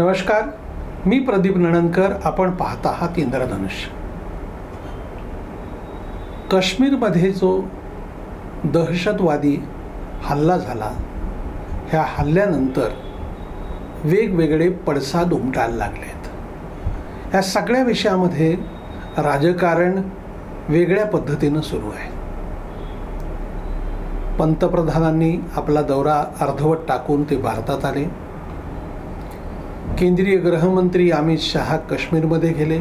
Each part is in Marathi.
नमस्कार. मी प्रदीप नणनकर आपण पाहत आहात इंद्रधनुष्य. काश्मीरमध्ये जो दहशतवादी हल्ला झाला ह्या हल्ल्यानंतर वेगवेगळे पडसाद उमटायला लागलेत. या सगळ्या विषयामध्ये राजकारण वेगळ्या पद्धतीनं सुरू आहे. पंतप्रधानांनी आपला दौरा अर्धवट टाकून ते भारतात आले. केंद्रीय गृहमंत्री अमित शहा काश्मीरमध्ये गेले.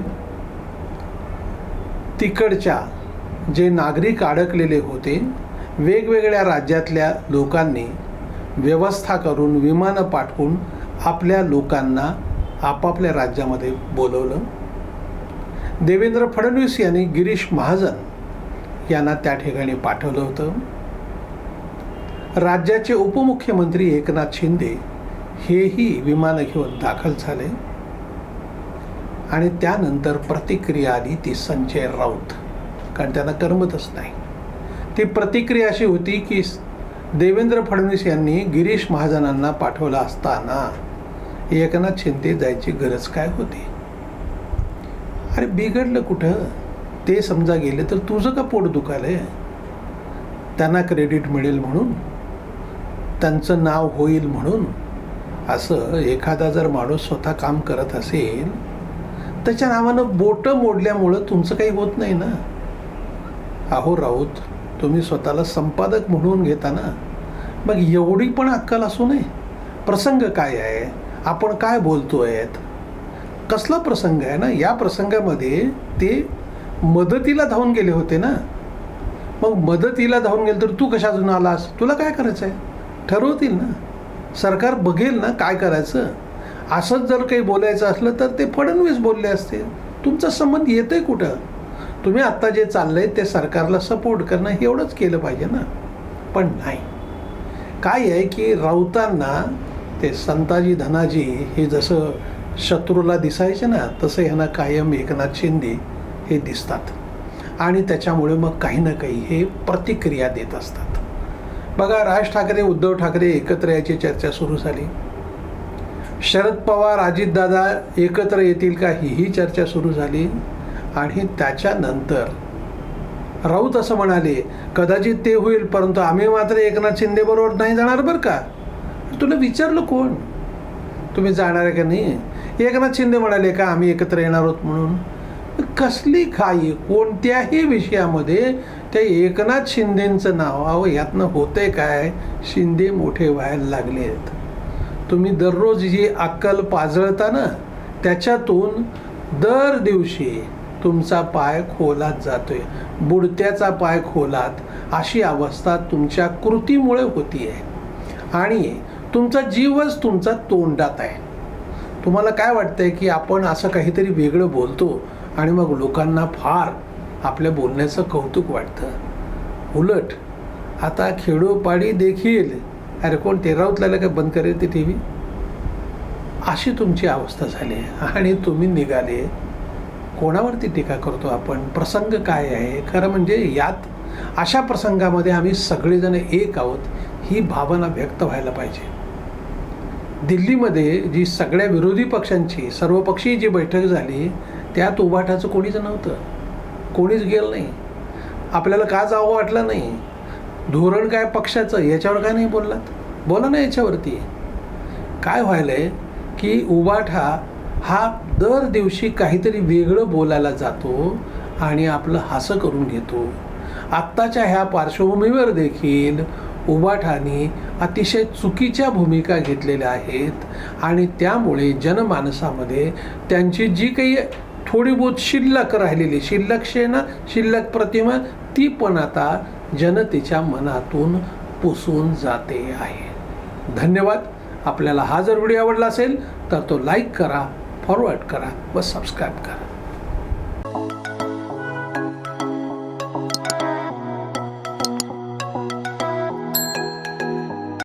तिकडच्या जे नागरिक अडकलेले होते वेगवेगळ्या राज्यातल्या लोकांनी व्यवस्था करून विमानं पाठवून आपल्या लोकांना आपापल्या राज्यामध्ये बोलवलं. देवेंद्र फडणवीस यांनी गिरीश महाजन यांना त्या ठिकाणी पाठवलं होतं. राज्याचे उपमुख्यमंत्री एकनाथ शिंदे हेही विमानं घेऊन दाखल झाले. आणि त्यानंतर प्रतिक्रिया आली ती संजय राऊत. कारण त्यांना करमतच नाही. ती प्रतिक्रिया अशी होती की देवेंद्र फडणवीस यांनी गिरीश महाजनांना पाठवलं असताना एकनाथ शिंदे जायची गरज काय होती? अरे बिघडलं कुठं? ते समजा गेले तर तुझं का पोट दुखालंय त्यांना क्रेडिट मिळेल म्हणून? त्यांचं नाव होईल म्हणून? असं एखादा जर माणूस स्वतः काम करत असेल त्याच्या नावानं बोटं मोडल्यामुळं तुमचं काही होत नाही ना? अहो राऊत तुम्ही स्वतःला संपादक म्हणून घेता ना? मग एवढी पण अक्कल असू नये. प्रसंग काय आहे? आपण काय बोलतो आहेत कसला प्रसंग आहे ना? या प्रसंगामध्ये ते मदतीला धावून गेले होते ना? मग मदतीला धावून गेले तर तू कशातून आलास? तुला काय करायचं आहे ठरवतील ना? सरकार बघेल ना काय करायचं. असंच जर काही बोलायचं असलं तर ते फडणवीस बोलले असते. तुमचा संबंध येतंय कुठं? तुम्ही आत्ता जे चाललंय ते सरकारला सपोर्ट करणं हे एवढंच केलं पाहिजे ना. पण नाही. काय आहे की राऊतांना ते संताजी धनाजी हे जसं शत्रूला दिसायचे ना तसं ह्यांना कायम एकनाथ शिंदे हे दिसतात. आणि त्याच्यामुळे मग काही ना काही हे प्रतिक्रिया देत असतात. बघा राज ठाकरे उद्धव ठाकरे एकत्र याची चर्चा सुरू झाली. शरद पवार अजितदादा एकत्र येतील का हीही चर्चा सुरू झाली. आणि त्याच्यानंतर राऊत असं म्हणाले कदाचित ते होईल परंतु आम्ही मात्र एकनाथ शिंदेबरोबर नाही जाणार बरं का? तुला विचारलं कोण? तुम्ही जाणार आहे का नाही? एकनाथ शिंदे म्हणाले का आम्ही एकत्र येणार आहोत म्हणून? कसली खाई कोणत्याही विषयामध्ये त्या एकनाथ शिंदेंचं नाव अहो यातनं होतंय काय? शिंदे मोठे व्हायला लागले आहेत. तुम्ही दररोज जी अक्कल पाजळता ना त्याच्यातून दर दिवशी तुमचा पाय खोलात जातोय. बुडत्याचा पाय खोलात अशी अवस्था तुमच्या कृतीमुळे होती आहे आणि तुमचा जीवच तुमचा तोंडात आहे. तुम्हाला काय वाटतंय की आपण असं काहीतरी वेगळं बोलतो आणि मग लोकांना फार आपल्या बोलण्याचं कौतुक वाटतं. उलट आता खेडोपाडी देखील अरे कोण ते काय बंद करेल ती टी व्ही अशी तुमची अवस्था झाली आणि तुम्ही निघाले. कोणावरती टीका करतो आपण? प्रसंग काय आहे? खरं म्हणजे यात अशा प्रसंगामध्ये आम्ही सगळेजण एक आहोत ही भावना व्यक्त व्हायला पाहिजे. दिल्लीमध्ये जी सगळ्या विरोधी पक्षांची सर्वपक्षीय जी बैठक झाली त्यात उभाटाचं कोणीच नव्हतं. कोणीच गेलं नाही. आपल्याला का जावं वाटलं नाही? धोरण काय पक्षाचं? याच्यावर काय नाही बोललात? बोला ना याच्यावरती. काय व्हायलं आहे की उबाठा हा दर दिवशी काहीतरी वेगळं बोलायला जातो आणि आपलं हासं करून घेतो. आत्ताच्या ह्या पार्श्वभूमीवर देखील उबाठाने अतिशय चुकीच्या भूमिका घेतलेल्या आहेत आणि त्यामुळे जनमानसामध्ये त्यांची जी काही थोडी बहुत शिल्लक राहिलेली. शिल्लक शेना शिल्लक प्रतिमा ती पण आता जनतेच्या मनातून पुसून जाते आहे. धन्यवाद. आपल्याला हा जर व्हिडिओ आवडला असेल तर तो लाईक करा फॉरवर्ड करा व सबस्क्राईब करा.